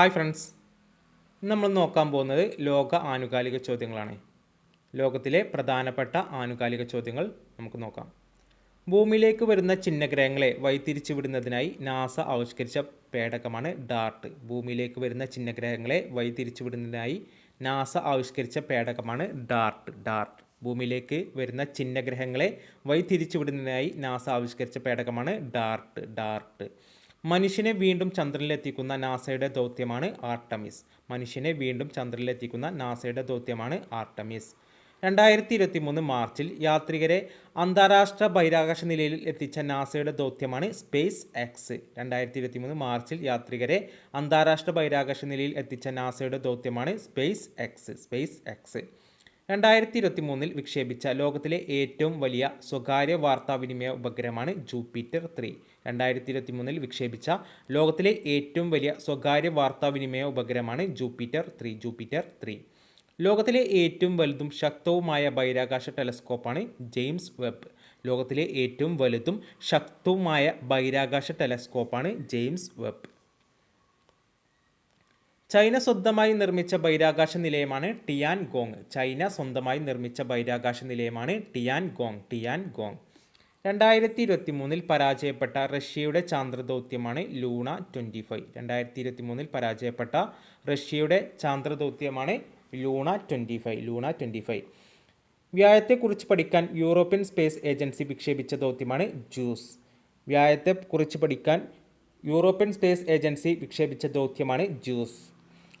Hi friends നമ്മൾ നോക്കാൻ പോകുന്നത് ലോക ആനുകാലിക ചോദ്യങ്ങളാണ്. ലോകത്തിലെ പ്രധാനപ്പെട്ട ആനുകാലിക ചോദ്യങ്ങൾ നമുക്ക് നോക്കാം. ഭൂമിയിലേക്ക് വരുന്ന ചിഹ്നഗ്രഹങ്ങളെ വഴിതിരിച്ചു വിടുന്നതിനായി നാസ ആവിഷ്കരിച്ച പേടകമാണ് ഡാർട്ട്. ഭൂമിയിലേക്ക് വരുന്ന ചിഹ്നഗ്രഹങ്ങളെ വഴിതിരിച്ചു വിടുന്നതിനായി നാസ ആവിഷ്കരിച്ച പേടകമാണ് ഡാർട്ട്. ഡാർട്ട്. ഭൂമിയിലേക്ക് വരുന്ന ചിഹ്നഗ്രഹങ്ങളെ വഴിതിരിച്ചു വിടുന്നതിനായി നാസ ആവിഷ്കരിച്ച പേടകമാണ് ഡാർട്ട്. ഡാർട്ട്. മനുഷ്യനെ വീണ്ടും ചന്ദ്രനിലെത്തിക്കുന്ന നാസയുടെ ദൗത്യമാണ് ആർട്ടമിസ്. മനുഷ്യനെ വീണ്ടും ചന്ദ്രനിലെത്തിക്കുന്ന നാസയുടെ ദൗത്യമാണ് ആർട്ടമിസ്. രണ്ടായിരത്തി ഇരുപത്തി മൂന്ന് മാർച്ചിൽ യാത്രികരെ അന്താരാഷ്ട്ര ബഹിരാകാശ നിലയിൽ എത്തിച്ച നാസയുടെ ദൗത്യമാണ് സ്പേസ് എക്സ്. രണ്ടായിരത്തി ഇരുപത്തി മൂന്ന് മാർച്ചിൽ യാത്രികരെ അന്താരാഷ്ട്ര ബഹിരാകാശ നിലയിൽ എത്തിച്ച നാസയുടെ ദൗത്യമാണ് സ്പേസ് എക്സ് സ്പേസ് എക്സ്. രണ്ടായിരത്തി ഇരുപത്തി മൂന്നിൽ വിക്ഷേപിച്ച ലോകത്തിലെ ഏറ്റവും വലിയ സ്വകാര്യ വാർത്താവിനിമയ ഉപഗ്രഹമാണ് ജൂപ്പിറ്റർ ത്രീ. രണ്ടായിരത്തി ഇരുപത്തി മൂന്നിൽ വിക്ഷേപിച്ച ലോകത്തിലെ ഏറ്റവും വലിയ സ്വകാര്യ വാർത്താവിനിമയ ഉപഗ്രഹമാണ് ജൂപ്പിറ്റർ ത്രീ ജൂപ്പിറ്റർ ത്രീ. ലോകത്തിലെ ഏറ്റവും വലുതും ശക്തവുമായ ബഹിരാകാശ ടെലസ്കോപ്പാണ് ജെയിംസ് വെബ്. ലോകത്തിലെ ഏറ്റവും വലുതും ശക്തവുമായ ബഹിരാകാശ ടെലസ്കോപ്പാണ് ജെയിംസ് വെബ്. ചൈന സ്വന്തമായി നിർമ്മിച്ച ബഹിരാകാശ നിലയമാണ് ടിയാൻ ഗോങ് ചൈന സ്വന്തമായി നിർമ്മിച്ച ബഹിരാകാശ നിലയമാണ് ടിയാൻ ഗോങ് ടിയാൻ ഗോങ് രണ്ടായിരത്തി ഇരുപത്തി മൂന്നിൽ പരാജയപ്പെട്ട റഷ്യയുടെ ചാന്ദ്രദൗത്യമാണ് ലൂണ ട്വന്റി ഫൈവ് രണ്ടായിരത്തി ഇരുപത്തി മൂന്നിൽ പരാജയപ്പെട്ട റഷ്യയുടെ ചാന്ദ്രദൗത്യമാണ് Luna twenty five Luna twenty five വ്യായത്തെക്കുറിച്ച് പഠിക്കാൻ യൂറോപ്യൻ സ്പേസ് ഏജൻസി വിക്ഷേപിച്ച ദൗത്യമാണ് ജൂസ്. വ്യായത്തെക്കുറിച്ച് പഠിക്കാൻ യൂറോപ്യൻ സ്പേസ് ഏജൻസി വിക്ഷേപിച്ച ദൗത്യമാണ് ജൂസ്.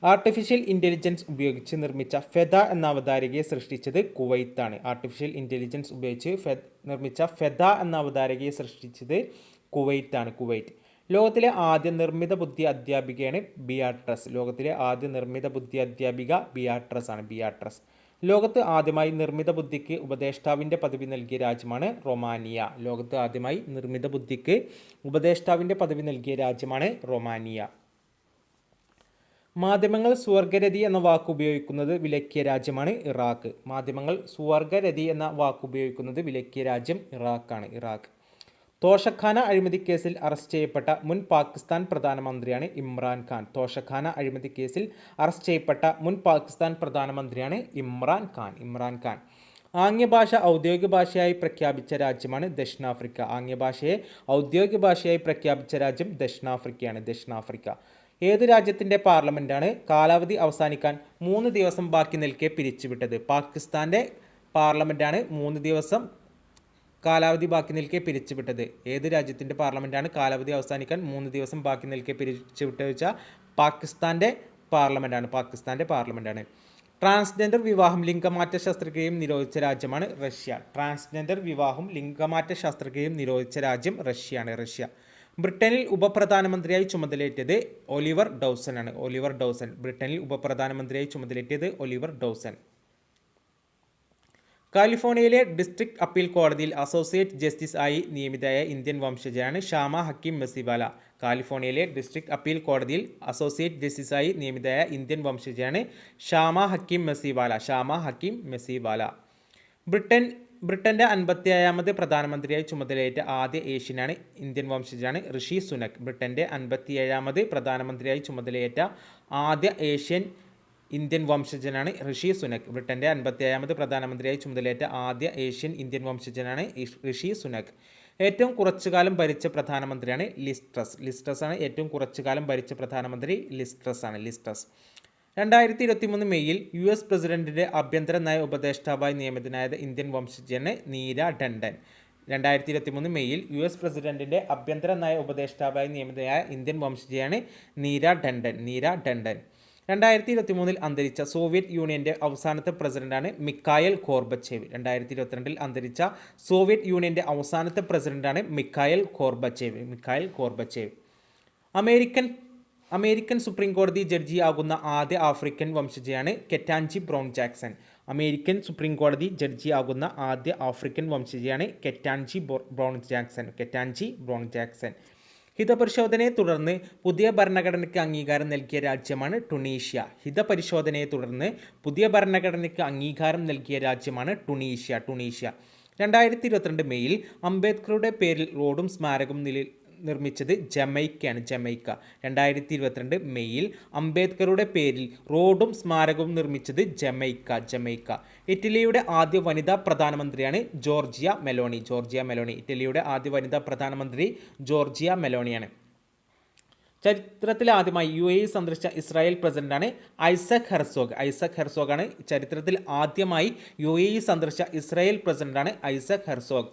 ആർട്ടിഫിഷ്യൽ ഇന്റലിജൻസ് ഉപയോഗിച്ച് നിർമ്മിച്ച ഫെദ എന്ന അവതാരകയെ സൃഷ്ടിച്ചത് കുവൈത്താണ്. ആർട്ടിഫിഷ്യൽ ഇന്റലിജൻസ് ഉപയോഗിച്ച് ഫെ നിർമ്മിച്ച ഫെദ എന്ന അവതാരകയെ സൃഷ്ടിച്ചത് കുവൈത്താണ്. കുവൈറ്റ്. ലോകത്തിലെ ആദ്യ നിർമ്മിത ബുദ്ധി അധ്യാപികയാണ് ബിയാട്രസ് ലോകത്തിലെ ആദ്യ നിർമ്മിത ബുദ്ധി അധ്യാപിക ബിയാട്രസ് ആണ്. ബിയാട്രസ് ലോകത്ത് ആദ്യമായി നിർമ്മിത ബുദ്ധിക്ക് ഉപദേഷ്ടാവിന്റെ പദവി നൽകിയ രാജ്യമാണ് റൊമാനിയ. ലോകത്ത് ആദ്യമായി നിർമ്മിത ബുദ്ധിക്ക് ഉപദേഷ്ടാവിന്റെ പദവി നൽകിയ രാജ്യമാണ് റൊമാനിയ. മാധ്യമങ്ങൾ സ്വർഗരതി എന്ന വാക്ക് ഉപയോഗിക്കുന്നത് വിലക്കിയ രാജ്യമാണ് ഇറാഖ്. മാധ്യമങ്ങൾ സ്വർഗരതി എന്ന വാക്ക് ഉപയോഗിക്കുന്നത് വിലക്കിയ രാജ്യം ഇറാഖാണ് ഇറാഖ്. തോഷഖാന അഴിമതി കേസിൽ അറസ്റ്റ് ചെയ്യപ്പെട്ട മുൻ പാകിസ്ഥാൻ പ്രധാനമന്ത്രിയാണ് ഇമ്രാൻഖാൻ തോഷഖാന അഴിമതി കേസിൽ അറസ്റ്റ് ചെയ്യപ്പെട്ട മുൻ പാകിസ്ഥാൻ പ്രധാനമന്ത്രിയാണ് ഇമ്രാൻ ഖാൻ ആംഗ്യ ആംഗ്യഭാഷ ഔദ്യോഗിക ഭാഷയായി പ്രഖ്യാപിച്ച രാജ്യമാണ് ദക്ഷിണാഫ്രിക്ക. ആംഗ്യഭാഷയെ ഔദ്യോഗിക ഭാഷയായി പ്രഖ്യാപിച്ച രാജ്യം ദക്ഷിണാഫ്രിക്കയാണ് ദക്ഷിണാഫ്രിക്ക. ഏത് രാജ്യത്തിന്റെ പാർലമെന്റാണ് കാലാവധി അവസാനിക്കാൻ മൂന്ന് ദിവസം ബാക്കി നിൽക്കെ പിരിച്ചുവിട്ടത്? പാകിസ്ഥാന്റെ പാർലമെന്റാണ് മൂന്ന് ദിവസം കാലാവധി ബാക്കി നിൽക്കെ പിരിച്ചുവിട്ടത്. ഏത് രാജ്യത്തിന്റെ പാർലമെന്റാണ് കാലാവധി അവസാനിക്കാൻ മൂന്ന് ദിവസം ബാക്കി നിൽക്കെ പിരിച്ചുവിട്ടത് വെച്ചാൽ പാകിസ്ഥാന്റെ പാർലമെന്റാണ് പാകിസ്ഥാന്റെ പാർലമെന്റാണ് ട്രാൻസ്ജെൻഡർ വിവാഹം ലിംഗമാറ്റ ശസ്ത്രക്രിയയും നിരോധിച്ച രാജ്യമാണ് റഷ്യ. ട്രാൻസ്ജെൻഡർ വിവാഹം ലിംഗമാറ്റ ശസ്ത്രക്രിയയും നിരോധിച്ച രാജ്യം റഷ്യയാണ്. റഷ്യ. ബ്രിട്ടനിൽ ഉപപ്രധാനമന്ത്രിയായി ചുമതലയേറ്റത് ഒലിവർ ഡൗസൺ ആണ് ഒലിവർ ഡൗസൺ ബ്രിട്ടനിൽ ഉപപ്രധാനമന്ത്രിയായി ചുമതലയേറ്റത് ഒലിവർ ഡൗസൺ കാലിഫോർണിയയിലെ ഡിസ്ട്രിക്ട് അപ്പീൽ കോടതിയിൽ അസോസിയേറ്റ് ജസ്റ്റിസ് ആയി നിയമിതയായ ഇന്ത്യൻ വംശജയാണ് ഷാമ ഹക്കീം മെസിബാല കാലിഫോർണിയയിലെ ഡിസ്ട്രിക്ട് അപ്പീൽ കോടതിയിൽ അസോസിയേറ്റ് ജസ്റ്റിസായി നിയമിതയായ ഇന്ത്യൻ വംശജയാണ് ഷാമ ഹക്കീം മെസിബാല ഷാമ ഹക്കീം മെസിബാല ബ്രിട്ടൻ ബ്രിട്ടന്റെ അൻപത്തിയേഴാമത് പ്രധാനമന്ത്രിയായി ചുമതലയേറ്റ ആദ്യ ഏഷ്യനാണ് ഇന്ത്യൻ വംശജനാണ് ഋഷി സുനക്. ബ്രിട്ടന്റെ അൻപത്തിയേഴാമത് പ്രധാനമന്ത്രിയായി ചുമതലയേറ്റ ആദ്യ ഏഷ്യൻ ഇന്ത്യൻ വംശജനാണ് ഋഷി സുനക്. ബ്രിട്ടന്റെ അൻപത്തിയേഴാമത് പ്രധാനമന്ത്രിയായി ചുമതലയേറ്റ ആദ്യ ഏഷ്യൻ ഇന്ത്യൻ വംശജനാണ് ഋഷി സുനക്. ഏറ്റവും കുറച്ചുകാലം ഭരിച്ച പ്രധാനമന്ത്രിയാണ് ലിസ്ട്രസ്. ലിസ്ട്രസ് ആണ് ഏറ്റവും കുറച്ചുകാലം ഭരിച്ച പ്രധാനമന്ത്രി ലിസ്ട്രസ് ആണ് ലിസ്ട്രസ്. രണ്ടായിരത്തി ഇരുപത്തി മൂന്ന് മെയ്യിൽ യു എസ് പ്രസിഡന്റിന്റെ ആഭ്യന്തര നയ ഉപദേഷ്ടാവായി നിയമിതനായത് ഇന്ത്യൻ വംശജന് നീര ഡണ്ടൻ രണ്ടായിരത്തി ഇരുപത്തി മൂന്ന് മെയ്യിൽ യു എസ് പ്രസിഡന്റിന്റെ ആഭ്യന്തര നയ ഉപദേഷ്ടാവായി നിയമിതനായ ഇന്ത്യൻ വംശജയാണ് നീര ഡണ്ടൻ നീര ഡണ്ടൻ രണ്ടായിരത്തി ഇരുപത്തി മൂന്നിൽ അന്തരിച്ച സോവിയറ്റ് യൂണിയന്റെ അവസാനത്തെ പ്രസിഡന്റാണ് മിക്കായൽ കോർബച്ചേവ്. രണ്ടായിരത്തി ഇരുപത്തിരണ്ടിൽ അന്തരിച്ച സോവിയറ്റ് യൂണിയന്റെ അവസാനത്തെ പ്രസിഡന്റാണ് Mikhail Gorbachev Mikhail Gorbachev. American American supreme കോടതി ജഡ്ജി ആകുന്ന ആദ്യ African വംശജയാണ് Ketanji Brown Jackson. American supreme കോടതി ജഡ്ജി ആകുന്ന ആദ്യ African വംശജയാണ് Ketanji Brown Jackson Ketanji Brown Jackson. ഹിതപരിശോധനയെ തുടർന്ന് പുതിയ ഭരണഘടനയ്ക്ക് അംഗീകാരം നൽകിയ രാജ്യമാണ് ടുണീഷ്യ. ഹിതപരിശോധനയെ തുടർന്ന് പുതിയ ഭരണഘടനയ്ക്ക് അംഗീകാരം നൽകിയ രാജ്യമാണ് ടുണീഷ്യ ടുണീഷ്യ. രണ്ടായിരത്തി ഇരുപത്തിരണ്ട് മെയ്യിൽ അംബേദ്കറുടെ പേരിൽ റോഡും സ്മാരകവും നില നിർമ്മിച്ചത് ജമൈക്കയാണ് ജമൈക്ക. രണ്ടായിരത്തി ഇരുപത്തിരണ്ട് മെയ്യിൽ അംബേദ്കറുടെ പേരിൽ റോഡും സ്മാരകവും നിർമ്മിച്ചത് ജമൈക്ക ജമൈക്ക. ഇറ്റലിയുടെ ആദ്യ വനിതാ പ്രധാനമന്ത്രിയാണ് ജോർജിയ മെലോണി ജോർജിയ മെലോണി. ഇറ്റലിയുടെ ആദ്യ വനിതാ പ്രധാനമന്ത്രി ജോർജിയ മെലോണിയാണ്. ചരിത്രത്തിൽ ആദ്യമായി യു എ സന്ദർശിച്ച ഇസ്രായേൽ പ്രസിഡന്റാണ് ഐസക് ഹെർസോഗ്. ഐസക് ഹെർസോഗാണ് ചരിത്രത്തിൽ ആദ്യമായി യു എ സന്ദർശിച്ച ഇസ്രായേൽ പ്രസിഡന്റാണ് ഐസക് ഹെർസോഗ്.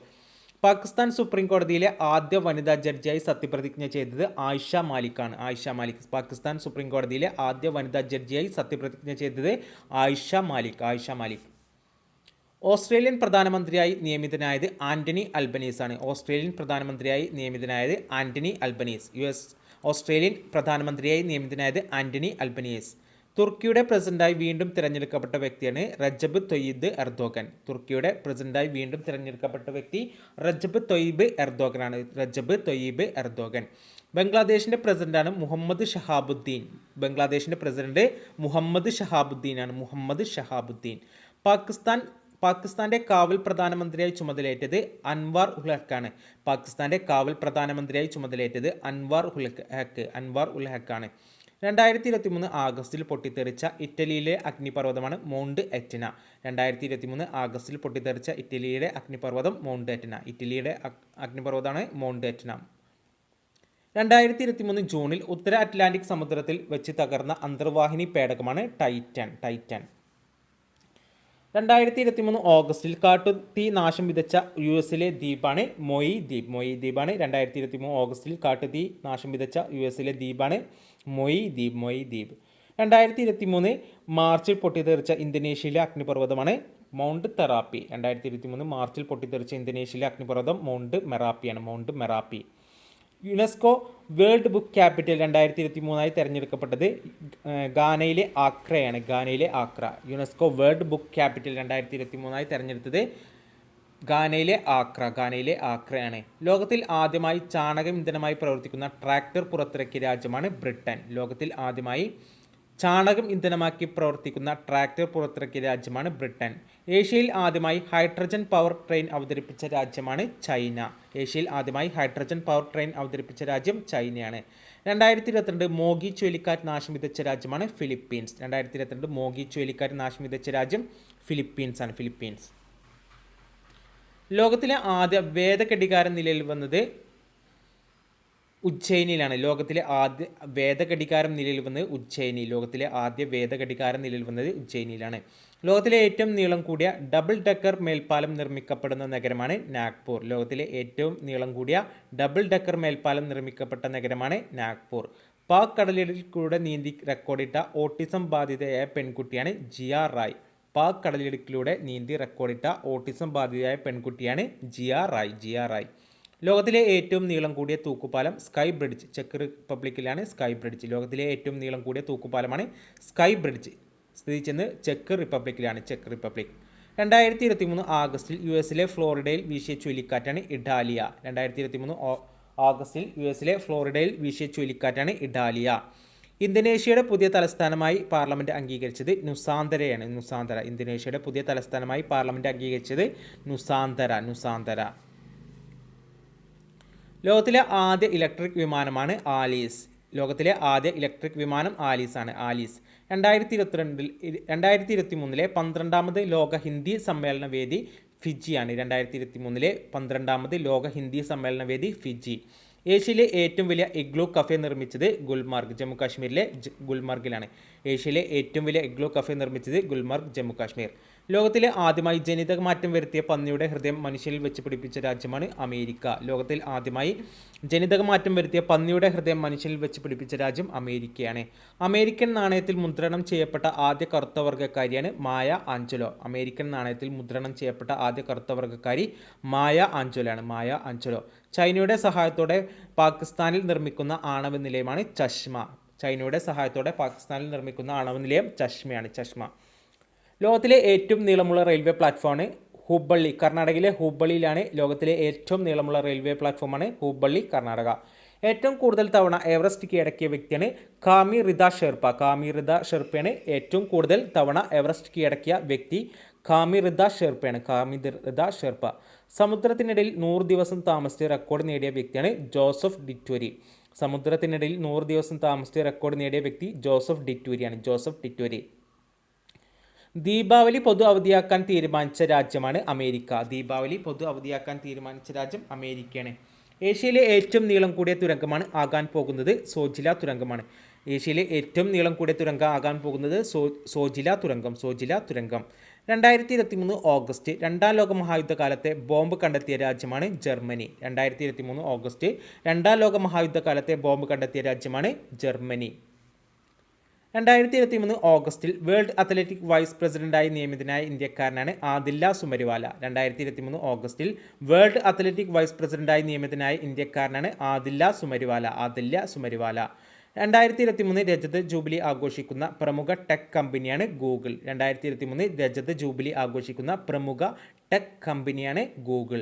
പാകിസ്ഥാൻ സുപ്രീം കോടതിയിലെ ആദ്യ വനിതാ ജഡ്ജിയായി സത്യപ്രതിജ്ഞ ചെയ്തത് ആയിഷ മാലിക്കാണ്. ആയിഷ മാലിക് പാകിസ്ഥാൻ സുപ്രീം കോടതിയിലെ ആദ്യ വനിതാ ജഡ്ജിയായി സത്യപ്രതിജ്ഞ ചെയ്തത് ആയിഷ മാലിക്. ആയിഷ മാലിക്. ഓസ്ട്രേലിയൻ പ്രധാനമന്ത്രിയായി നിയമിതനായത് ആന്റണി അൽബനീസ് ആണ് ഓസ്ട്രേലിയൻ പ്രധാനമന്ത്രിയായി നിയമിതനായത് Anthony Albanese. U S Australian പ്രധാനമന്ത്രിയായി നിയമിതനായത് ആന്റണി അൽബനീസ്. തുർക്കിയുടെ പ്രസിഡന്റായി വീണ്ടും തിരഞ്ഞെടുക്കപ്പെട്ട വ്യക്തിയാണ് റജബ് തൊയ്ദ് എർദോഗൻ. തുർക്കിയുടെ പ്രസിഡന്റായി വീണ്ടും തിരഞ്ഞെടുക്കപ്പെട്ട വ്യക്തി Recep Tayyip എർദോഗനാണ്. Recep Tayyip Erdogan. ബംഗ്ലാദേശിന്റെ പ്രസിഡന്റാണ് മുഹമ്മദ് ഷഹാബുദ്ദീൻ. ബംഗ്ലാദേശിന്റെ പ്രസിഡന്റ് മുഹമ്മദ് ഷഹാബുദ്ദീനാണ്. മുഹമ്മദ് ഷഹാബുദ്ദീൻ. പാകിസ്ഥാൻ പാകിസ്ഥാന്റെ കാവൽ പ്രധാനമന്ത്രിയായി ചുമതലയേറ്റത് അൻവാർ ഉൽഹക്കാണ് പാകിസ്ഥാന്റെ കാവൽ പ്രധാനമന്ത്രിയായി ചുമതലയേറ്റത് അൻവാർ ഉൽഹക്ക് അൻവാർ ഉൽ ഹക്കാണ് രണ്ടായിരത്തി ഇരുപത്തി മൂന്ന് ആഗസ്റ്റിൽ പൊട്ടിത്തെറിച്ച ഇറ്റലിയിലെ അഗ്നിപർവതമാണ് മൗണ്ട് എറ്റിന. രണ്ടായിരത്തി ഇരുപത്തി മൂന്ന് ആഗസ്റ്റിൽ പൊട്ടിത്തെറിച്ച ഇറ്റലിയുടെ അഗ്നിപർവതം മൗണ്ട് എറ്റിന. ഇറ്റലിയുടെ അഗ്നിപർവതമാണ് മൗണ്ട് എറ്റിന. രണ്ടായിരത്തി ഇരുപത്തി മൂന്ന് ജൂണിൽ ഉത്തര അറ്റ്ലാന്റിക് സമുദ്രത്തിൽ വെച്ച് തകർന്ന അന്തർവാഹിനി പേടകമാണ് ടൈറ്റൻ ടൈറ്റൻ. രണ്ടായിരത്തി ഇരുപത്തി മൂന്ന് ഓഗസ്റ്റിൽ കാട്ടുതീ നാശം വിതച്ച യു എസിലെ ദ്വീപാണ് മൊയ് ദ്വീപ് മൊയ് ദ്വീപാണ് രണ്ടായിരത്തി ഇരുപത്തി മൂന്ന് ഓഗസ്റ്റിൽ കാട്ടുതീ നാശം വിതച്ച യു എസിലെ ദ്വീപാണ് മൊയ് ദ്വീപ് മൊയ് ദ്വീപ് രണ്ടായിരത്തി ഇരുപത്തി മൂന്ന് മാർച്ചിൽ പൊട്ടിത്തെറിച്ച ഇന്തോനേഷ്യയിലെ അഗ്നിപർവതമാണ് മൗണ്ട് തെറാപ്പി. രണ്ടായിരത്തി ഇരുപത്തി മൂന്ന് മാർച്ചിൽ പൊട്ടിത്തെറിച്ച ഇന്തോനേഷ്യയിലെ അഗ്നിപർവതം Mount മെറാപ്പിയാണ് Mount Merapi. UNESCO world book capital രണ്ടായിരത്തി ഇരുപത്തി മൂന്നായി തിരഞ്ഞെടുക്കപ്പെട്ടത് ഗാനയിലെ ആക്രയാണ് ഗാനയിലെ Accra. UNESCO world book capital രണ്ടായിരത്തി ഇരുപത്തി മൂന്നായി തിരഞ്ഞെടുത്തത് ഗാനയിലെ ആക്ര ഗാനയിലെ ആക്രയാണ്. ലോകത്തിൽ ആദ്യമായി ചാണകം ഇന്ധനമായി പ്രവർത്തിക്കുന്ന ട്രാക്ടർ പുറത്തിറക്കിയ രാജ്യമാണ് ബ്രിട്ടൻ. ലോകത്തിൽ ആദ്യമായി ചാണകം ഇന്ധനമാക്കി പ്രവർത്തിക്കുന്ന ട്രാക്ടർ പുറത്തിറക്കിയ രാജ്യമാണ് ബ്രിട്ടൻ. ഏഷ്യയിൽ ആദ്യമായി ഹൈഡ്രജൻ പവർ ട്രെയിൻ അവതരിപ്പിച്ച രാജ്യമാണ് ചൈന. ഏഷ്യയിൽ ആദ്യമായി ഹൈഡ്രജൻ പവർ ട്രെയിൻ അവതരിപ്പിച്ച രാജ്യം ചൈനയാണ്. രണ്ടായിരത്തി ഇരുപത്തിരണ്ട് മോഗി ചുഴലിക്കാറ്റ് നാശം വിതച്ച രാജ്യമാണ് ഫിലിപ്പീൻസ്. രണ്ടായിരത്തി ഇരുപത്തിരണ്ട് മോഗി ചുഴലിക്കാറ്റ് നാശം വിതച്ച രാജ്യം ഫിലിപ്പീൻസ് ആണ് ഫിലിപ്പീൻസ്. ലോകത്തിലെ ആദ്യ വേദഘടികാരം നിലയിൽ വന്നത് ഉജ്ജയിനിയിലാണ്. ലോകത്തിലെ ആദ്യ വേദഘടികാരം നിലയിൽ വന്നത് ഉജ്ജയിനി. ലോകത്തിലെ ആദ്യ വേദഘടികാരം നിലയിൽ വന്നത് ഉജ്ജയിനിയിലാണ്. ലോകത്തിലെ ഏറ്റവും നീളം കൂടിയ ഡബിൾ ഡക്കർ മേൽപ്പാലം നിർമ്മിക്കപ്പെടുന്ന നഗരമാണ് നാഗ്പൂർ. ലോകത്തിലെ ഏറ്റവും നീളം കൂടിയ ഡബിൾ ഡക്കർ മേൽപ്പാലം നിർമ്മിക്കപ്പെട്ട നഗരമാണ് നാഗ്പൂർ. പാക് കടലിൽ കൂടെ നീന്തി റെക്കോർഡിട്ട ഓട്ടിസം ബാധിതയായ പെൺകുട്ടിയാണ് ജിയ റായ്. പാക് കടലിടുക്കിലൂടെ നീന്തി റെക്കോർഡിട്ട ഓട്ടിസം ബാധിതയായ പെൺകുട്ടിയാണ് ജിയ റായ് ജിയ റായ്. ലോകത്തിലെ ഏറ്റവും നീളം കൂടിയ തൂക്കുപാലം സ്കൈ ബ്രിഡ്ജ് ചെക്ക് റിപ്പബ്ലിക്കിലാണ് സ്കൈ ബ്രിഡ്ജ്. ലോകത്തിലെ ഏറ്റവും നീളം കൂടിയ തൂക്കുപാലമാണ് സ്കൈ ബ്രിഡ്ജ്. സ്ഥിതി ചെയ്യുന്നത് ചെക്ക് റിപ്പബ്ലിക്കിലാണ് ചെക്ക് റിപ്പബ്ലിക്. രണ്ടായിരത്തി ഇരുപത്തി മൂന്ന് ആഗസ്റ്റിൽ യു എസിലെ ഫ്ലോറിഡയിൽ വീശിയ ചുഴലിക്കാറ്റാണ് ഇഡാലിയ. രണ്ടായിരത്തി ഇരുപത്തി മൂന്ന് ആഗസ്റ്റിൽ യു എസിലെ ഫ്ലോറിഡയിൽ വീശിയ ചുഴലിക്കാറ്റാണ് ഇഡാലിയ. ഇന്തോനേഷ്യയുടെ പുതിയ തലസ്ഥാനമായി പാർലമെന്റ് അംഗീകരിച്ചത് നുസാന്തരയാണ്. നുസാന്തര. ഇന്തോനേഷ്യയുടെ പുതിയ തലസ്ഥാനമായി പാർലമെന്റ് അംഗീകരിച്ചത് നുസാന്തര. നുസാന്തര. ലോകത്തിലെ ആദ്യ ഇലക്ട്രിക് വിമാനമാണ് ആലീസ്. ലോകത്തിലെ ആദ്യ ഇലക്ട്രിക് വിമാനം ആലീസ് ആണ് ആലീസ്. രണ്ടായിരത്തി ഇരുപത്തിരണ്ടിൽ രണ്ടായിരത്തി ഇരുപത്തി മൂന്നിലെ പന്ത്രണ്ടാമത് ലോക ഹിന്ദി സമ്മേളന വേദി ഫിജിയാണ്. രണ്ടായിരത്തി ഇരുപത്തി മൂന്നിലെ പന്ത്രണ്ടാമത് ലോക ഹിന്ദി സമ്മേളന വേദി ഫിജി. ഏഷ്യയിലെ ഏറ്റവും വലിയ ഇഗ്ലോ കഫേ നിർമ്മിച്ചത് ഗുൽമാർഗ് ജമ്മു കാശ്മീരിലെ ഗുൽമാർഗിലാണ്. ഏഷ്യയിലെ ഏറ്റവും വലിയ ഇഗ്ലോ കഫേ നിർമ്മിച്ചത് ഗുൽമാർഗ് ജമ്മു കാശ്മീർ. ലോകത്തിലെ ആദ്യമായി ജനിതക മാറ്റം വരുത്തിയ പന്നിയുടെ ഹൃദയം മനുഷ്യനിൽ വെച്ച് പിടിപ്പിച്ച രാജ്യമാണ് അമേരിക്ക. ലോകത്തിൽ ആദ്യമായി ജനിതക മാറ്റം വരുത്തിയ പന്നിയുടെ ഹൃദയം മനുഷ്യനിൽ വെച്ച് പിടിപ്പിച്ച രാജ്യം അമേരിക്കയാണ്. അമേരിക്കൻ നാണയത്തിൽ മുദ്രണം ചെയ്യപ്പെട്ട ആദ്യ കറുത്ത വർഗക്കാരിയാണ് മായ ആഞ്ചലോ. അമേരിക്കൻ നാണയത്തിൽ മുദ്രണം ചെയ്യപ്പെട്ട ആദ്യ കറുത്ത വർഗക്കാരി മായ ആണ് മായ ആഞ്ചലോ. ചൈനയുടെ സഹായത്തോടെ പാകിസ്ഥാനിൽ നിർമ്മിക്കുന്ന ആണവ നിലയമാണ് ചഷ്മ ചൈനയുടെ സഹായത്തോടെ പാകിസ്ഥാനിൽ നിർമ്മിക്കുന്ന ആണവ നിലയം ചഷ്മയാണ് ചഷ്മ ലോകത്തിലെ ഏറ്റവും നീളമുള്ള റെയിൽവേ പ്ലാറ്റ്ഫോമാണ് ഹൂബള്ളി. കർണാടകയിലെ ഹൂബള്ളിയിലാണ് ലോകത്തിലെ ഏറ്റവും നീളമുള്ള റെയിൽവേ പ്ലാറ്റ്ഫോമാണ് ഹൂബള്ളി കർണാടക. ഏറ്റവും കൂടുതൽ തവണ എവറസ്റ്റ് കീഴടക്കിയ വ്യക്തിയാണ് കാമി റിത ഷെർപ്പ. കാമി റിത ഷെർപ്പയാണ് ഏറ്റവും കൂടുതൽ തവണ എവറസ്റ്റ് കീഴടക്കിയ വ്യക്തി കാമി റിത ഷെർപ്പയാണ്. കാമി റിത ഷെർപ്പ. സമുദ്രത്തിനിടയിൽ നൂറ് ദിവസം താമസിച്ച് റെക്കോർഡ് നേടിയ വ്യക്തിയാണ് ജോസഫ് ഡിറ്റോരി. സമുദ്രത്തിനിടയിൽ നൂറ് ദിവസം താമസിച്ച് റെക്കോർഡ് നേടിയ വ്യക്തി ജോസഫ് ഡിറ്റൂരിയാണ്. Joseph Dituri. ദീപാവലി പൊതു അവധിയാക്കാൻ തീരുമാനിച്ച രാജ്യമാണ് അമേരിക്ക. ദീപാവലി പൊതു അവധിയാക്കാൻ തീരുമാനിച്ച രാജ്യം അമേരിക്കയാണ്. ഏഷ്യയിലെ ഏറ്റവും നീളം കൂടിയ തുരങ്കമാണ് ആകാൻ പോകുന്നത് സോജില തുരങ്കമാണ്. ഏഷ്യയിലെ ഏറ്റവും നീളം കൂടിയ തുരങ്കം ആകാൻ പോകുന്നത് സോ സോജില തുരങ്കം സോജില തുരങ്കം. രണ്ടായിരത്തി ഇരുപത്തി മൂന്ന് ഓഗസ്റ്റ് രണ്ടാം ലോക മഹായുദ്ധകാലത്തെ ബോംബ് കണ്ടെത്തിയ രാജ്യമാണ് ജർമ്മനി. രണ്ടായിരത്തി ഇരുപത്തി മൂന്ന് ഓഗസ്റ്റ് രണ്ടാം ലോക മഹായുദ്ധകാലത്തെ ബോംബ് കണ്ടെത്തിയ രാജ്യമാണ് ജർമ്മനി. രണ്ടായിരത്തി ഇരുപത്തി മൂന്ന് ഓഗസ്റ്റിൽ വേൾഡ് അത്ലറ്റിക് വൈസ് പ്രസിഡന്റായി നിയമിതനായ ഇന്ത്യക്കാരനാണ് ആദില്ല സുമരിവാല. രണ്ടായിരത്തി ഇരുപത്തി മൂന്ന് ഓഗസ്റ്റിൽ വേൾഡ് അത്ലറ്റിക് വൈസ് പ്രസിഡന്റായി നിയമിതനായ ഇന്ത്യക്കാരനാണ് ആദില്ല സുമരിവാല. ആദില്ല സുമരിവാല. രണ്ടായിരത്തി ഇരുപത്തി മൂന്ന് രജത ജൂബിലി ആഘോഷിക്കുന്ന പ്രമുഖ ടെക് കമ്പനിയാണ് ഗൂഗിൾ. രണ്ടായിരത്തി ഇരുപത്തി മൂന്ന് രജത ജൂബിലി ആഘോഷിക്കുന്ന പ്രമുഖ ടെക് കമ്പനിയാണ് ഗൂഗിൾ.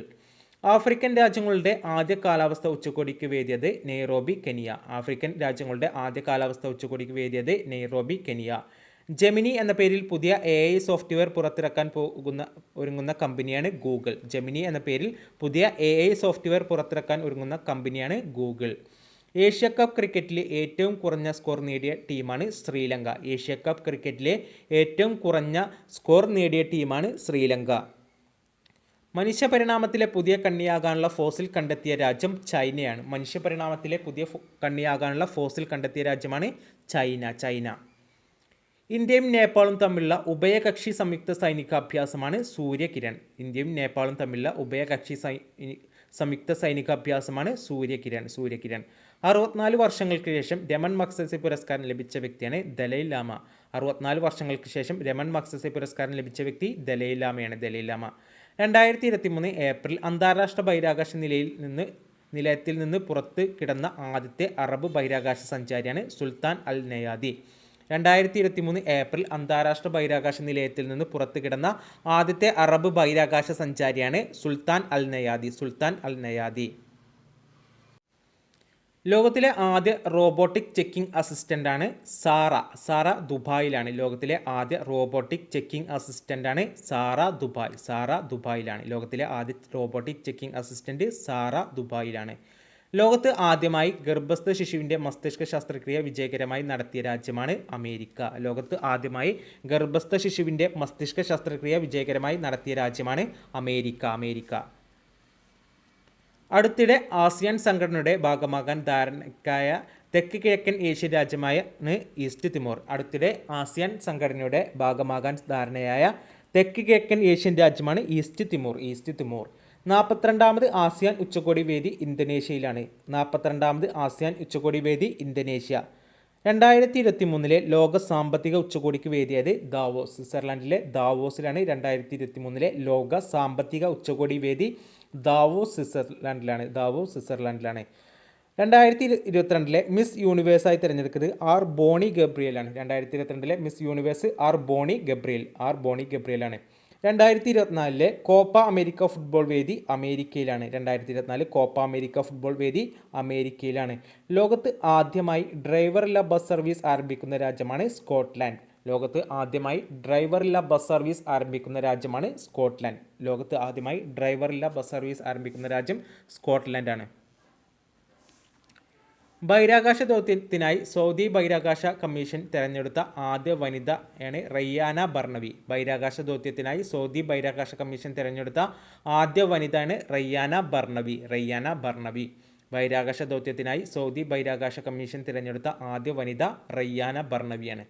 ആഫ്രിക്കൻ രാജ്യങ്ങളുടെ ആദ്യ കാലാവസ്ഥ ഉച്ചകോടിക്ക് വേദിയത് നെയ്റോബി കെനിയ. ആഫ്രിക്കൻ രാജ്യങ്ങളുടെ ആദ്യ കാലാവസ്ഥ ഉച്ചകോടിക്ക് വേദിയത് നെയ്റോബി കെനിയ. ജെമിനി എന്ന പേരിൽ പുതിയ എ ഐ സോഫ്റ്റ്വെയർ പുറത്തിറക്കാൻ പോകുന്ന ഒരുങ്ങുന്ന കമ്പനിയാണ് ഗൂഗിൾ. ജെമിനി എന്ന പേരിൽ പുതിയ എ ഐ സോഫ്റ്റ്വെയർ പുറത്തിറക്കാൻ ഒരുങ്ങുന്ന കമ്പനിയാണ് ഗൂഗിൾ. ഏഷ്യ കപ്പ് ക്രിക്കറ്റിലെ ഏറ്റവും കുറഞ്ഞ സ്കോർ നേടിയ ടീമാണ് ശ്രീലങ്ക. ഏഷ്യ കപ്പ് ക്രിക്കറ്റിലെ ഏറ്റവും കുറഞ്ഞ സ്കോർ നേടിയ ടീമാണ് ശ്രീലങ്ക. മനുഷ്യപരിണാമത്തിലെ പുതിയ കണ്ണിയാകാനുള്ള ഫോസിൽ കണ്ടെത്തിയ രാജ്യം ചൈനയാണ്. മനുഷ്യപരിണാമത്തിലെ പുതിയ കണ്ണിയാകാനുള്ള ഫോസിൽ കണ്ടെത്തിയ രാജ്യമാണ് ചൈന ചൈന. ഇന്ത്യയും നേപ്പാളും തമ്മിലുള്ള ഉഭയകക്ഷി സംയുക്ത സൈനികാഭ്യാസമാണ് സൂര്യകിരൺ. ഇന്ത്യയും നേപ്പാളും തമ്മിലുള്ള ഉഭയകക്ഷി സൈ സംയുക്ത സൈനികാഭ്യാസമാണ് സൂര്യകിരൺ സൂര്യകിരൺ. അറുപത്തിനാല് വർഷങ്ങൾക്ക് ശേഷം രമൺ മക്സസി പുരസ്കാരം ലഭിച്ച വ്യക്തിയാണ് ദലൈ ലാമ അറുപത്തിനാല് വർഷങ്ങൾക്ക് ശേഷം രമൺ മക്സസി പുരസ്കാരം ലഭിച്ച വ്യക്തി ദലൈ ലാമയാണ് ദലൈ ലാമ രണ്ടായിരത്തി ഇരുപത്തി മൂന്ന് ഏപ്രിൽ അന്താരാഷ്ട്ര ബഹിരാകാശ നിലയിൽ നിന്ന് നിലയത്തിൽ നിന്ന് പുറത്ത് കിടന്ന ആദ്യത്തെ അറബ് ബഹിരാകാശ സഞ്ചാരിയാണ് സുൽത്താൻ അൽ നയാദി രണ്ടായിരത്തി ഇരുപത്തി മൂന്ന് ഏപ്രിൽ അന്താരാഷ്ട്ര ബഹിരാകാശ നിലയത്തിൽ നിന്ന് പുറത്തു കിടന്ന ആദ്യത്തെ അറബ് ബഹിരാകാശ സഞ്ചാരിയാണ് സുൽത്താൻ അൽ നയാദി സുൽത്താൻ അൽ നയാദി ലോകത്തിലെ ആദ്യ റോബോട്ടിക് ചെക്കിംഗ് അസിസ്റ്റന്റാണ് സാറ. സാറ ദുബായിലാണ്. ലോകത്തിലെ ആദ്യ റോബോട്ടിക് ചെക്കിംഗ് അസിസ്റ്റന്റാണ് സാറ ദുബായ്. സാറ ദുബായിലാണ്. ലോകത്തിലെ ആദ്യ റോബോട്ടിക് ചെക്കിംഗ് അസിസ്റ്റന്റ് സാറ ദുബായിലാണ്. ലോകത്ത് ആദ്യമായി ഗർഭസ്ഥ ശിശുവിന്റെ മസ്തിഷ്ക ശസ്ത്രക്രിയ വിജയകരമായി നടത്തിയ രാജ്യമാണ് അമേരിക്ക. ലോകത്ത് ആദ്യമായി ഗർഭസ്ഥ ശിശുവിന്റെ മസ്തിഷ്ക ശസ്ത്രക്രിയ വിജയകരമായി നടത്തിയ രാജ്യമാണ് അമേരിക്ക. അമേരിക്ക. അടുത്തിടെ ആസിയാൻ സംഘടനയുടെ ഭാഗമാകാൻ ധാരണക്കായ തെക്ക് കിഴക്കൻ ഏഷ്യൻ രാജ്യമായ ഈസ്റ്റ് തിമോർ. അടുത്തിടെ ആസിയാൻ സംഘടനയുടെ ഭാഗമാകാൻ ധാരണയായ തെക്ക് കിഴക്കൻ ഏഷ്യൻ രാജ്യമാണ് ഈസ്റ്റ് തിമോർ. ഈസ്റ്റ് തിമോർ നാൽപ്പത്തിരണ്ടാമത് ആസിയാൻ ഉച്ചകോടി വേദി ഇന്തോനേഷ്യയിലാണ്. നാൽപ്പത്തിരണ്ടാമത് ആസിയാൻ ഉച്ചകോടി വേദി ഇന്തോനേഷ്യ. രണ്ടായിരത്തി ഇരുപത്തി മൂന്നിലെ ലോക സാമ്പത്തിക ഉച്ചകോടിക്ക് വേദിയായത് ദാവോസ്. സ്വിറ്റ്സർലാൻഡിലെ ദാവോസിലാണ് രണ്ടായിരത്തി ഇരുപത്തി മൂന്നിലെ ലോക സാമ്പത്തിക ഉച്ചകോടി വേദി ദാവോസ് സ്വിറ്റ്സർലാൻഡിലാണ്. ദാവോ സ്വിറ്റ്സർലാൻഡിലാണ്. രണ്ടായിരത്തി ഇരുപത്തിരണ്ടിലെ മിസ് യൂണിവേഴ്സായി തിരഞ്ഞെടുക്കുന്നത് ആർ ബോണി ഗബ്രിയലാണ്. രണ്ടായിരത്തി ഇരുപത്തിരണ്ടിലെ Miss Universe R Bonnie Gabriel R Bonnie ഗബ്രിയലാണ്. രണ്ടായിരത്തി ഇരുപത്തിനാലിലെ കോപ്പ അമേരിക്ക ഫുട്ബോൾ വേദി അമേരിക്കയിലാണ്. രണ്ടായിരത്തി ഇരുപത്തിനാല് കോപ്പ അമേരിക്ക ഫുട്ബോൾ വേദി അമേരിക്കയിലാണ്. ലോകത്ത് ആദ്യമായി ഡ്രൈവറില്ല ബസ് സർവീസ് ആരംഭിക്കുന്ന രാജ്യമാണ് സ്കോട്ട്ലാൻഡ്. ലോകത്ത് ആദ്യമായി ഡ്രൈവറില്ല ബസ് സർവീസ് ആരംഭിക്കുന്ന രാജ്യമാണ് സ്കോട്ട്ലാൻഡ്. ലോകത്ത് ആദ്യമായി ഡ്രൈവറില്ല ബസ് സർവീസ് ആരംഭിക്കുന്ന രാജ്യം സ്കോട്ട്ലാൻഡാണ്. ബഹിരാകാശ ദൗത്യത്തിനായി സൗദി ബഹിരാകാശ കമ്മീഷൻ തിരഞ്ഞെടുത്ത ആദ്യ വനിതയാണ് റയ്യാന ബർണവി ബഹിരാകാശ ദൗത്യത്തിനായി സൗദി ബഹിരാകാശ കമ്മീഷൻ തിരഞ്ഞെടുത്ത ആദ്യ വനിതയാണ് റയ്യാന ബർണവി റയ്യാന ബർണവി ബഹിരാകാശ ദൗത്യത്തിനായി സൗദി ബഹിരാകാശ കമ്മീഷൻ തിരഞ്ഞെടുത്ത ആദ്യ വനിത റയ്യാന ബർണവിയാണ്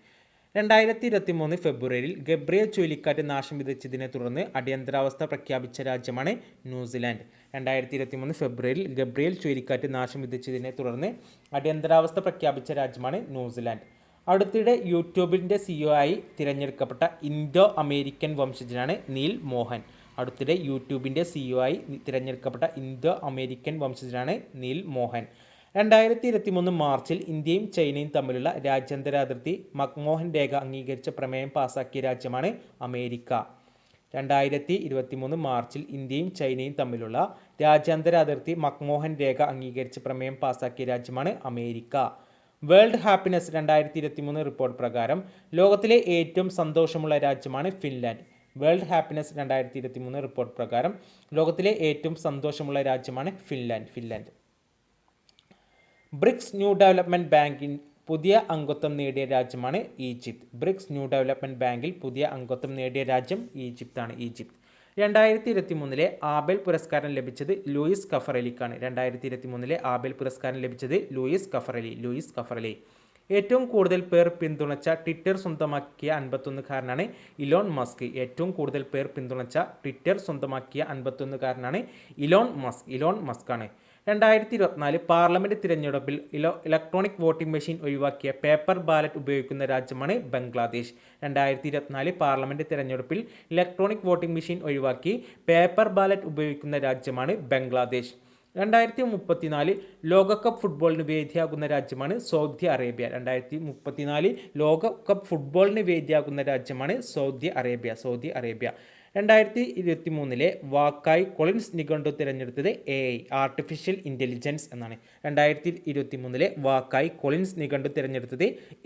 രണ്ടായിരത്തി ഇരുപത്തി മൂന്ന് ഫെബ്രുവരിയിൽ ഗബ്രിയ ചുഴലിക്കാറ്റ് നാശം വിതച്ചതിനെ തുടർന്ന് അടിയന്തരാവസ്ഥ പ്രഖ്യാപിച്ച രാജ്യമാണ് ന്യൂസിലാൻഡ്. രണ്ടായിരത്തി ഇരുപത്തി മൂന്ന് ഫെബ്രുവരിയിൽ ഗബ്രിയൽ ചുഴലിക്കാറ്റ് നാശം വിതച്ചതിനെ തുടർന്ന് അടിയന്തരാവസ്ഥ പ്രഖ്യാപിച്ച രാജ്യമാണ് ന്യൂസിലാൻഡ്. അടുത്തിടെ യൂട്യൂബിന്റെ സിഇഒ ആയി തിരഞ്ഞെടുക്കപ്പെട്ട ഇൻഡോ അമേരിക്കൻ വംശജനാണ് നീൽ മോഹൻ. അടുത്തിടെ യൂട്യൂബിന്റെ സിഇഒ ആയി തിരഞ്ഞെടുക്കപ്പെട്ട ഇൻഡോ അമേരിക്കൻ വംശജനാണ് നീൽ മോഹൻ. രണ്ടായിരത്തി ഇരുപത്തി മൂന്ന് മാർച്ചിൽ ഇന്ത്യയും ചൈനയും തമ്മിലുള്ള രാജ്യാന്തര അതിർത്തി മക്മോഹൻ രേഖ അംഗീകരിച്ച പ്രമേയം പാസാക്കിയ രാജ്യമാണ് അമേരിക്ക. രണ്ടായിരത്തി ഇരുപത്തി മൂന്ന് മാർച്ചിൽ ഇന്ത്യയും ചൈനയും തമ്മിലുള്ള രാജ്യാന്തര അതിർത്തി മക്മോഹൻ രേഖ അംഗീകരിച്ച പ്രമേയം പാസാക്കിയ രാജ്യമാണ് അമേരിക്ക. വേൾഡ് ഹാപ്പിനെസ് രണ്ടായിരത്തി ഇരുപത്തി മൂന്ന് റിപ്പോർട്ട് പ്രകാരം ലോകത്തിലെ ഏറ്റവും സന്തോഷമുള്ള രാജ്യമാണ് ഫിൻലാൻഡ്. വേൾഡ് ഹാപ്പിനെസ് രണ്ടായിരത്തി ഇരുപത്തി മൂന്ന് റിപ്പോർട്ട് പ്രകാരം ലോകത്തിലെ ഏറ്റവും സന്തോഷമുള്ള രാജ്യമാണ് Finland. Finland. BRICS new development ബാങ്കിൻ പുതിയ അംഗത്വം നേടിയ രാജ്യമാണ് ഈജിപ്ത്. ബ്രിക്സ് ന്യൂ ഡെവലപ്മെന്റ് ബാങ്കിൽ പുതിയ അംഗത്വം നേടിയ രാജ്യം ഈജിപ്താണ് ഈജിപ്ത്. രണ്ടായിരത്തി ഇരുപത്തി മൂന്നിലെ ആബേൽ പുരസ്കാരം ലഭിച്ചത് ലൂയിസ് കഫറലിക്കാണ്. രണ്ടായിരത്തി ഇരുപത്തി മൂന്നിലെ ആബേൽ പുരസ്കാരം ലഭിച്ചത് ലൂയിസ് കഫറലി ലൂയിസ് കഫറലി. ഏറ്റവും കൂടുതൽ പേർ പിന്തുണച്ച ട്വിറ്റർ സ്വന്തമാക്കിയ അൻപത്തൊന്നുകാരനാണ് ഇലോൺ മസ്ക്. ഏറ്റവും കൂടുതൽ പേർ പിന്തുണച്ച ട്വിറ്റർ സ്വന്തമാക്കിയ അൻപത്തൊന്നുകാരനാണ് ഇലോൺ മസ്ക്. ഇലോൺ മസ്ക് ആണ് രണ്ടായിരത്തി ഇരുപത്തിനാല് പാർലമെന്റ് തിരഞ്ഞെടുപ്പിൽ ഇലോ ഇലക്ട്രോണിക് വോട്ടിംഗ് മെഷീൻ ഒഴിവാക്കിയ പേപ്പർ ബാലറ്റ് ഉപയോഗിക്കുന്ന രാജ്യമാണ് ബംഗ്ലാദേശ്. രണ്ടായിരത്തി ഇരുപത്തിനാല് പാർലമെന്റ് തിരഞ്ഞെടുപ്പിൽ ഇലക്ട്രോണിക് വോട്ടിംഗ് മെഷീൻ ഒഴിവാക്കി പേപ്പർ ബാലറ്റ് ഉപയോഗിക്കുന്ന രാജ്യമാണ് ബംഗ്ലാദേശ്. രണ്ടായിരത്തി മുപ്പത്തിനാല് ലോകകപ്പ് ഫുട്ബോളിന് വേദിയാകുന്ന രാജ്യമാണ് സൗദി അറേബ്യ. രണ്ടായിരത്തി മുപ്പത്തിനാല് ലോകകപ്പ് ഫുട്ബോളിന് വേദിയാകുന്ന രാജ്യമാണ് സൗദി അറേബ്യ. Saudi Arabia. രണ്ടായിരത്തി ഇരുപത്തി മൂന്നിലെ വാക്കായി കൊളിൻസ് നിഘണ്ടു തിരഞ്ഞെടുത്തത് എ ഐ ആർട്ടിഫിഷ്യൽ ഇന്റലിജൻസ് എന്നാണ്. രണ്ടായിരത്തി ഇരുപത്തി മൂന്നിലെ വാക്കായി കൊളിൻസ് നിഘണ്ടു തിരഞ്ഞെടുത്തത്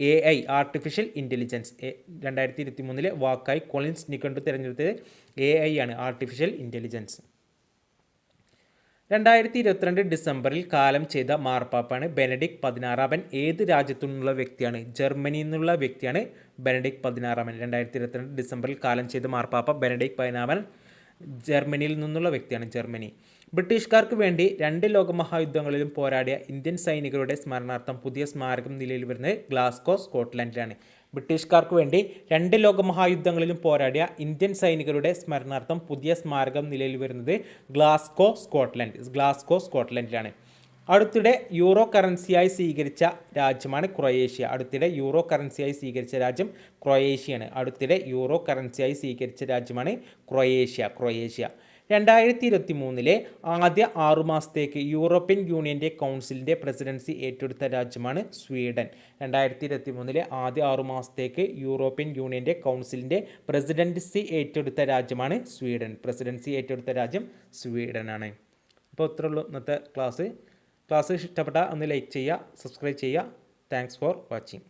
എ ഐ ആർട്ടിഫിഷ്യൽ ഇന്റലിജൻസ് രണ്ടായിരത്തി ഇരുപത്തി മൂന്നിലെ വാക്കായി കൊളിൻസ് നിഘണ്ടു തിരഞ്ഞെടുത്തത് എ ഐ ആണ് ആർട്ടിഫിഷ്യൽ ഇന്റലിജൻസ് രണ്ടായിരത്തി ഇരുപത്തിരണ്ട് ഡിസംബറിൽ കാലം ചെയ്ത മാർപ്പാപ്പാണ് ബെനഡിക് പതിനാറാമൻ. ഏത് രാജ്യത്തു നിന്നുള്ള വ്യക്തിയാണ്? ജർമ്മനിയിൽ നിന്നുള്ള വ്യക്തിയാണ് ബെനഡിക് പതിനാറാമൻ. രണ്ടായിരത്തി ഇരുപത്തിരണ്ട് ഡിസംബറിൽ കാലം ചെയ്ത മാർപ്പാപ്പ ബെനഡിക് പതിനാമൻ ജർമ്മനിയിൽ നിന്നുള്ള വ്യക്തിയാണ് ജർമ്മനി. ബ്രിട്ടീഷുകാർക്ക് വേണ്ടി രണ്ട് ലോകമഹായുദ്ധങ്ങളിലും പോരാടിയ ഇന്ത്യൻ സൈനികരുടെ സ്മരണാർത്ഥം പുതിയ സ്മാരകം നിലയിൽ വരുന്നത് ഗ്ലാസ്കോ സ്കോട്ട്ലൻഡിലാണ്. ബ്രിട്ടീഷുകാർക്ക് വേണ്ടി രണ്ട് ലോകമഹായുദ്ധങ്ങളിലും പോരാടിയ ഇന്ത്യൻ സൈനികരുടെ സ്മരണാർത്ഥം പുതിയ സ്മാരകം നിലയിൽ വരുന്നത് ഗ്ലാസ്കോ സ്കോട്ട്ലൻഡ്. ഗ്ലാസ്കോ സ്കോട്ട്ലൻഡിലാണ്. അടുത്തിടെ യൂറോ കറൻസിയായി സ്വീകരിച്ച രാജ്യമാണ് ക്രൊയേഷ്യ. അടുത്തിടെ യൂറോ കറൻസിയായി സ്വീകരിച്ച രാജ്യം ക്രൊയേഷ്യയാണ്. അടുത്തിടെ യൂറോ കറൻസിയായി സ്വീകരിച്ച രാജ്യമാണ് ക്രൊയേഷ്യ. ക്രൊയേഷ്യ. രണ്ടായിരത്തി ഇരുപത്തി മൂന്നിലെ ആദ്യ ആറുമാസത്തേക്ക് യൂറോപ്യൻ യൂണിയന്റെ കൗൺസിലിന്റെ പ്രസിഡൻസി ഏറ്റെടുത്ത രാജ്യമാണ് സ്വീഡൻ. രണ്ടായിരത്തി ഇരുപത്തി മൂന്നിലെ ആദ്യ ആറുമാസത്തേക്ക് യൂറോപ്യൻ യൂണിയന്റെ കൗൺസിലിന്റെ പ്രസിഡൻസി ഏറ്റെടുത്ത രാജ്യമാണ് സ്വീഡൻ. പ്രസിഡൻസി ഏറ്റെടുത്ത രാജ്യം സ്വീഡനാണ്. അപ്പോൾ ഇത്രയുള്ളൂ ഇന്നത്തെ ക്ലാസ്. ക്ലാസ് ഇഷ്ടപ്പെട്ടാൽ ഒന്ന് ലൈക്ക് ചെയ്യുക സബ്സ്ക്രൈബ് ചെയ്യുക. Thanks for watching.